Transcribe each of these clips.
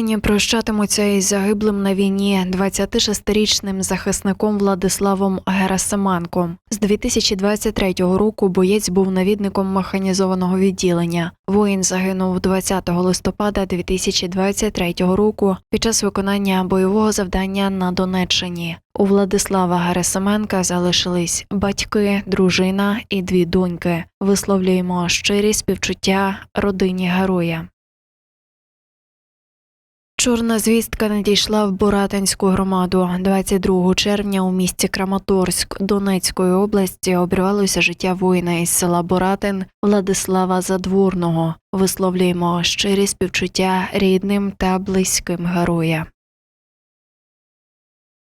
Рідні прощатимуться із загиблим на війні 26-річним захисником Владиславом Герасименком. З 2023 року боєць був навідником механізованого відділення. Воїн загинув 20 листопада 2023 року під час виконання бойового завдання на Донеччині. У Владислава Герасименка залишились батьки, дружина і дві доньки. Висловлюємо щирі співчуття родині героя. Чорна звістка надійшла в Буратинську громаду. 22 червня у місті Краматорськ Донецької області обірвалося життя воїна із села Буратин Владислава Задворного. Висловлюємо щирі співчуття рідним та близьким героя.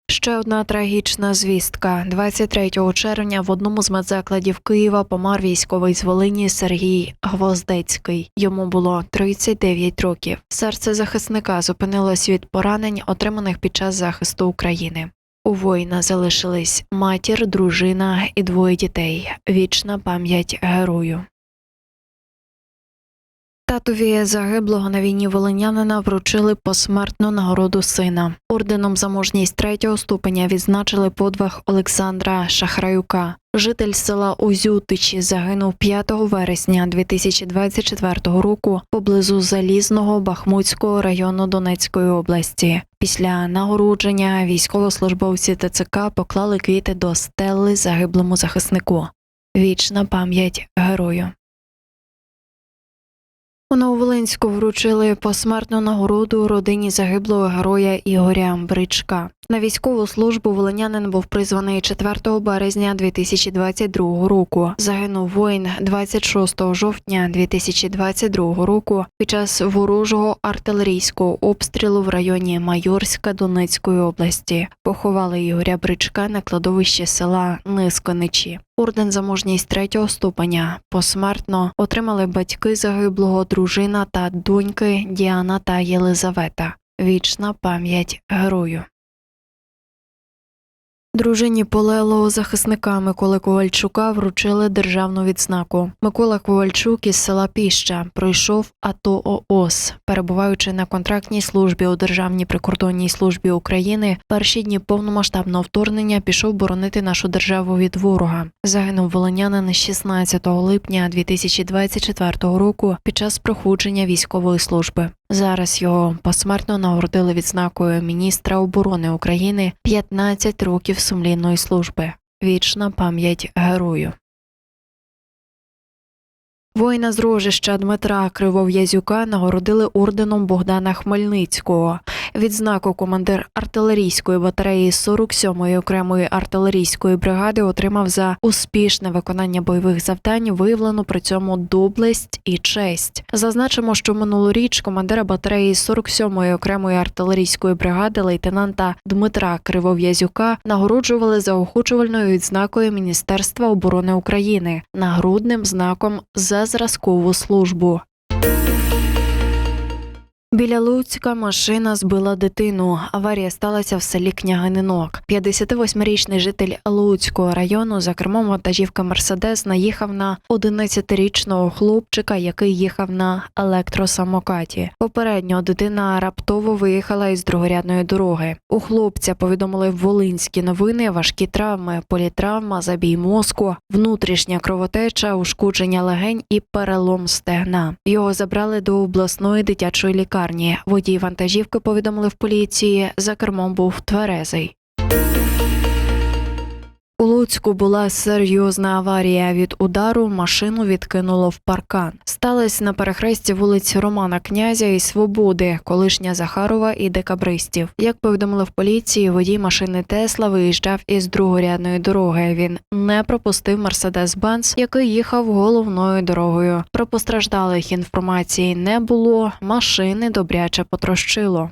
Ще одна трагічна звістка. 23 червня в одному з медзакладів Києва помер військовий з Волині Сергій Гвоздецький. Йому було 39 років. Серце захисника зупинилось від поранень, отриманих під час захисту України. У воїна залишились матір, дружина і двоє дітей. Вічна пам'ять герою. Татові загиблого на війні волинянина вручили посмертну нагороду сина. Орденом за мужність третього ступеня відзначили подвиг Олександра Шахраюка. Житель села Озютичі загинув 5 вересня 2024 року поблизу Залізного Бахмутського району Донецької області. Після нагородження військовослужбовці ТЦК поклали квіти до стели загиблому захиснику. Вічна пам'ять герою. У Нововолинську вручили посмертну нагороду родині загиблого героя Ігоря Бричка. На військову службу волинянин був призваний 4 березня 2022 року. Загинув воїн 26 жовтня 2022 року під час ворожого артилерійського обстрілу в районі Майорська Донецької області. Поховали Ігоря Бричка на кладовищі села Нисконичі. Орден за мужність третього ступеня посмертно отримали батьки загиблого, дружина та доньки Діана та Єлизавета. Вічна пам'ять герою. Дружині полеглого захисника Миколи Ковальчука вручили державну відзнаку. Микола Ковальчук із села Піща пройшов АТО ООС, перебуваючи на контрактній службі у Державній прикордонній службі України. Перші дні повномасштабного вторгнення пішов боронити нашу державу від ворога. Загинув волинянин 16 липня 2024 року під час проходження військової служби. Зараз його посмертно нагородили відзнакою міністра оборони України 15 років сумлінної служби. Вічна пам'ять герою. Воїна з рожища Дмитра Кривов'язюка нагородили орденом Богдана Хмельницького. Відзнаку командир артилерійської батареї 47-ї окремої артилерійської бригади отримав за успішне виконання бойових завдань, виявлену при цьому доблесть і честь. Зазначимо, що минулоріч командира батареї 47-ї окремої артилерійської бригади лейтенанта Дмитра Кривов'язюка нагороджували заохочувальною відзнакою Міністерства оборони України нагрудним знаком за зразкову службу. Біля Луцька машина збила дитину. Аварія сталася в селі Княгининок. 58-річний житель Луцького району за кермом вантажівка Мерседес наїхав на 11-річного хлопчика, який їхав на електросамокаті. Попередньо дитина раптово виїхала із другорядної дороги. У хлопця повідомили волинські новини, важкі травми, політравма, забій мозку, внутрішня кровотеча, ушкодження легень і перелом стегна. Його забрали до обласної дитячої лікарні. Водій вантажівки повідомили в поліції. За кермом був тверезий. У Луцьку була серйозна аварія. Від удару машину відкинуло в паркан. Сталося на перехресті вулиць Романа Князя і Свободи, колишня Захарова і декабристів. Як повідомили в поліції, водій машини Тесла виїжджав із другорядної дороги. Він не пропустив Мерседес Бенц, який їхав головною дорогою. Про постраждалих інформації не було. Машини добряче потрощило.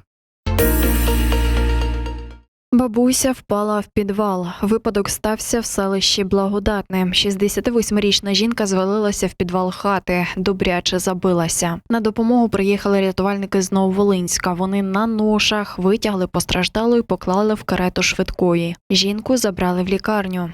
Бабуся впала в підвал. Випадок стався в селищі Благодатне. 68-річна жінка звалилася в підвал хати, добряче забилася. На допомогу приїхали рятувальники з Нововолинська. Вони на ношах витягли постраждалу і поклали в карету швидкої. Жінку забрали в лікарню.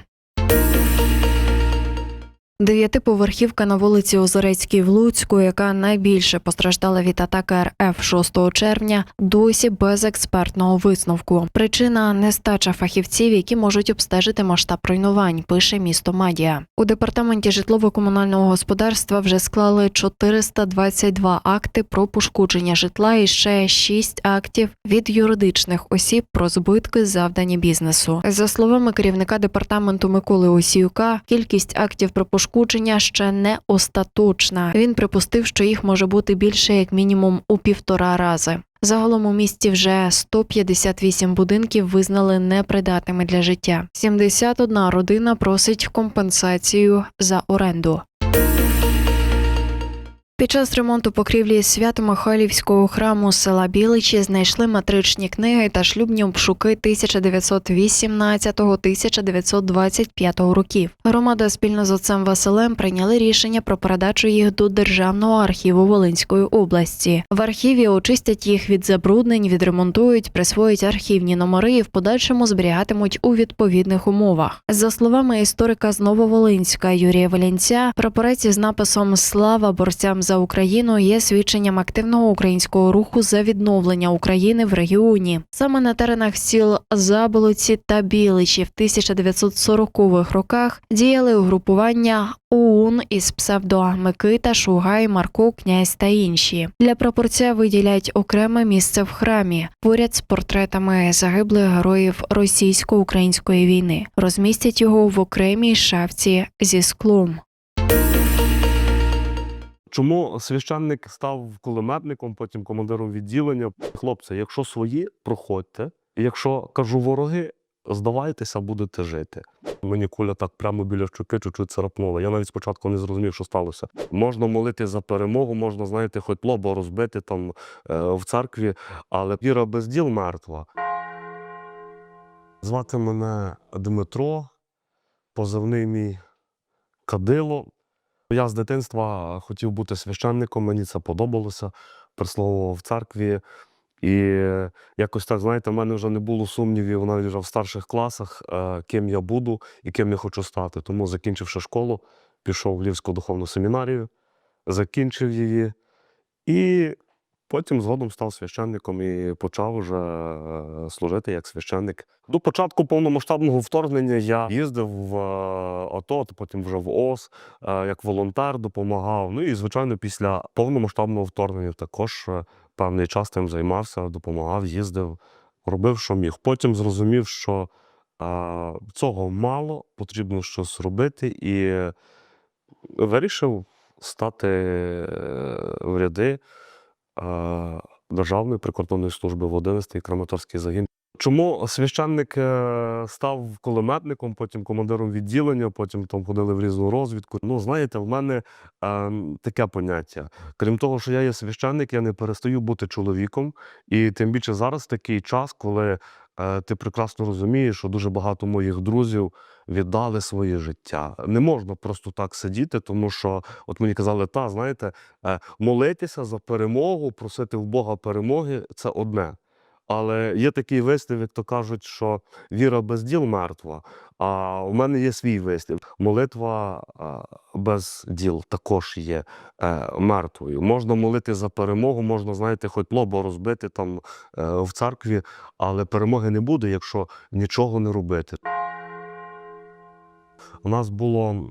Дев'ятиповерхівка на вулиці Озерецькій в Луцьку, яка найбільше постраждала від атаки РФ 6 червня, досі без експертного висновку. Причина нестача фахівців, які можуть обстежити масштаб руйнувань, пише місто Мадія. У департаменті житлово-комунального господарства вже склали 422 акти про пошкодження житла і ще 6 актів від юридичних осіб про збитки, завдані бізнесу. За словами керівника департаменту Миколи Осіюка, кількість актів про пошкодження ще не остаточна. Він припустив, що їх може бути більше як мінімум у півтора рази. Загалом у місті вже 158 будинків визнали непридатними для життя. 71 родина просить компенсацію за оренду. Під час ремонту покрівлі Свято-Михайлівського храму села Біличі знайшли матричні книги та шлюбні обшуки 1918-1925 років. Громада спільно з отцем Василем прийняли рішення про передачу їх до Державного архіву Волинської області. В архіві очистять їх від забруднень, відремонтують, присвоять архівні номери і в подальшому зберігатимуть у відповідних умовах. За словами історика з Нововолинська Юрія Валянця, прапорець із написом Слава борцям за Україну є свідченням активного українського руху за відновлення України в регіоні. Саме на теренах сіл Заболоці та Біличі в 1940-х роках діяли угрупування ОУН із псевдо Микита, Шугай, Марко, Князь та інші. Для прапорця виділять окреме місце в храмі поряд з портретами загиблих героїв російсько-української війни. Розмістять його в окремій шафці зі склом. Чому священник став кулеметником, потім командиром відділення? Хлопці, якщо свої, проходьте. Якщо кажу вороги, здавайтеся, будете жити. Мені куля так прямо біля щоки чуть-чуть царапнула. Я навіть спочатку не зрозумів, що сталося. Можна молити за перемогу, можна, знаєте, хоч лобо розбити там е, в церкві, але віра без діл мертва. Звати мене Дмитро, позивний мій Кадило. Я з дитинства хотів бути священником, мені це подобалося, присловував в церкві. І якось так, знаєте, в мене вже не було сумнівів навіть вже в старших класах, е, ким я буду і ким я хочу стати. Тому, закінчивши школу, пішов в Львівську духовну семінарію, закінчив її і потім згодом став священником і почав вже е, служити як священник. До початку повномасштабного вторгнення я їздив в е, АТО, потім вже в ОС, е, як волонтер допомагав. Ну і, звичайно, після повномасштабного вторгнення також певний час тим займався, допомагав, їздив, робив, що міг. Потім зрозумів, що цього мало, потрібно щось робити, і вирішив стати в ряди Державної прикордонної служби в 11-й Краматорський загін. Чому священник е, став кулеметником, потім командиром відділення, потім там ходили в різну розвідку. Ну, знаєте, в мене е, таке поняття. Крім того, що я є священник, я не перестаю бути чоловіком. І тим більше зараз такий час, коли е, ти прекрасно розумієш, що дуже багато моїх друзів віддали своє життя. Не можна просто так сидіти, тому що, от мені казали, та знаєте, е, молитися за перемогу, просити в Бога перемоги це одне. Але є такий вислів, як то кажуть, що віра без діл мертва. А у мене є свій вислів. Молитва без діл також є е, мертвою. Можна молити за перемогу, можна, знаєте, хоч лобо розбити там е, в церкві, але перемоги не буде, якщо нічого не робити. У нас було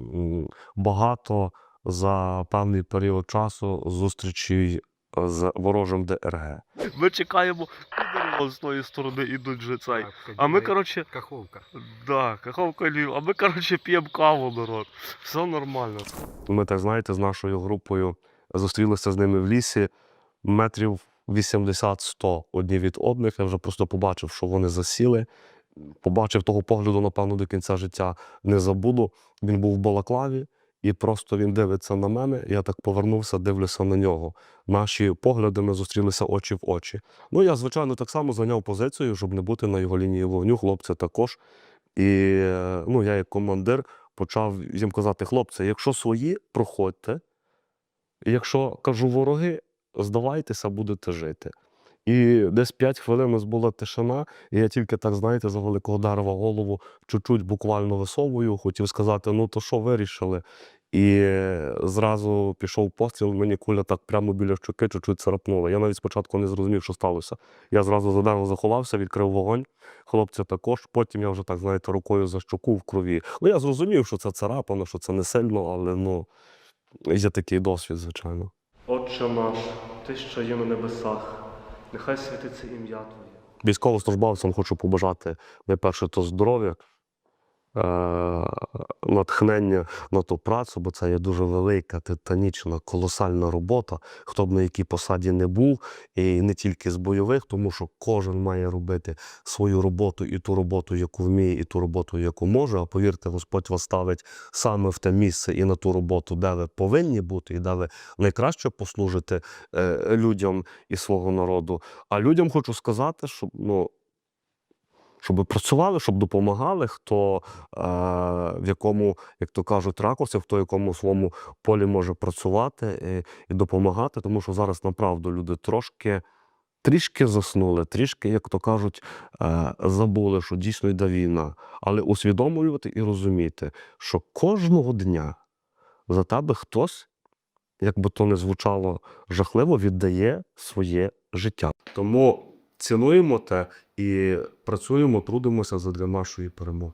багато за певний період часу зустрічей з ворожим ДРГ. Ми чекаємо, куди з тої сторони ідуть вже цей. А ми, коротше, Каховка. да, каховка Львів, а ми, коротше, п'ємо каву, народ. Все нормально. Ми так, знаєте, з нашою групою зустрілися з ними в лісі метрів 80-100 одні від одних. Я вже просто побачив, що вони засіли. Побачив того погляду, напевно, до кінця життя не забуду. Він був в балаклаві, і просто він дивиться на мене. Я так повернувся, дивлюся на нього. Наші погляди ми зустрілися очі в очі. Ну, я, звичайно, так само зайняв позицію, щоб не бути на його лінії вогню. Хлопці також. І ну, я, як командир, почав їм казати: хлопці, якщо свої, проходьте. Якщо кажу вороги, здавайтеся, будете жити. І десь 5 хвилин у нас була тишина, і я тільки так, знаєте, за великого дерева голову чуть-чуть буквально висовую, хотів сказати, ну то що вирішили? І зразу пішов постріл, мені куля так прямо біля щоки чуть-чуть царапнула. Я навіть спочатку не зрозумів, що сталося. Я зразу за дерево заховався, відкрив вогонь. Хлопці також. Потім я вже так, знаєте, рукою за щоку в крові. Ну, я зрозумів, що це царапано, що це не сильно, але ну, є такий досвід, звичайно. Отче наш, ти що є на небесах, нехай святиться ім'я Твоє. Військовослужбовцям хочу побажати найперше то здоров'я, натхнення на ту працю, бо це є дуже велика, титанічна, колосальна робота. Хто б на якій посаді не був, і не тільки з бойових, тому що кожен має робити свою роботу і ту роботу, яку вміє, і ту роботу, яку може. А повірте, Господь вас ставить саме в те місце і на ту роботу, де ви повинні бути, і де ви найкраще послужите е, людям і свого народу. А людям хочу сказати, щоб ну. Щоб працювали, щоб допомагали, хто е, в якому, як то кажуть, ракурсі, хто в якому своєму полі може працювати і, і допомагати, тому що зараз направду люди трошки трішки заснули, трішки, як то кажуть, е, забули, що дійсно йде війна. Але усвідомлювати і розуміти, що кожного дня за тебе хтось, як би то не звучало жахливо, віддає своє життя. Тому цінуємо те і працюємо, трудимося задля нашої перемоги.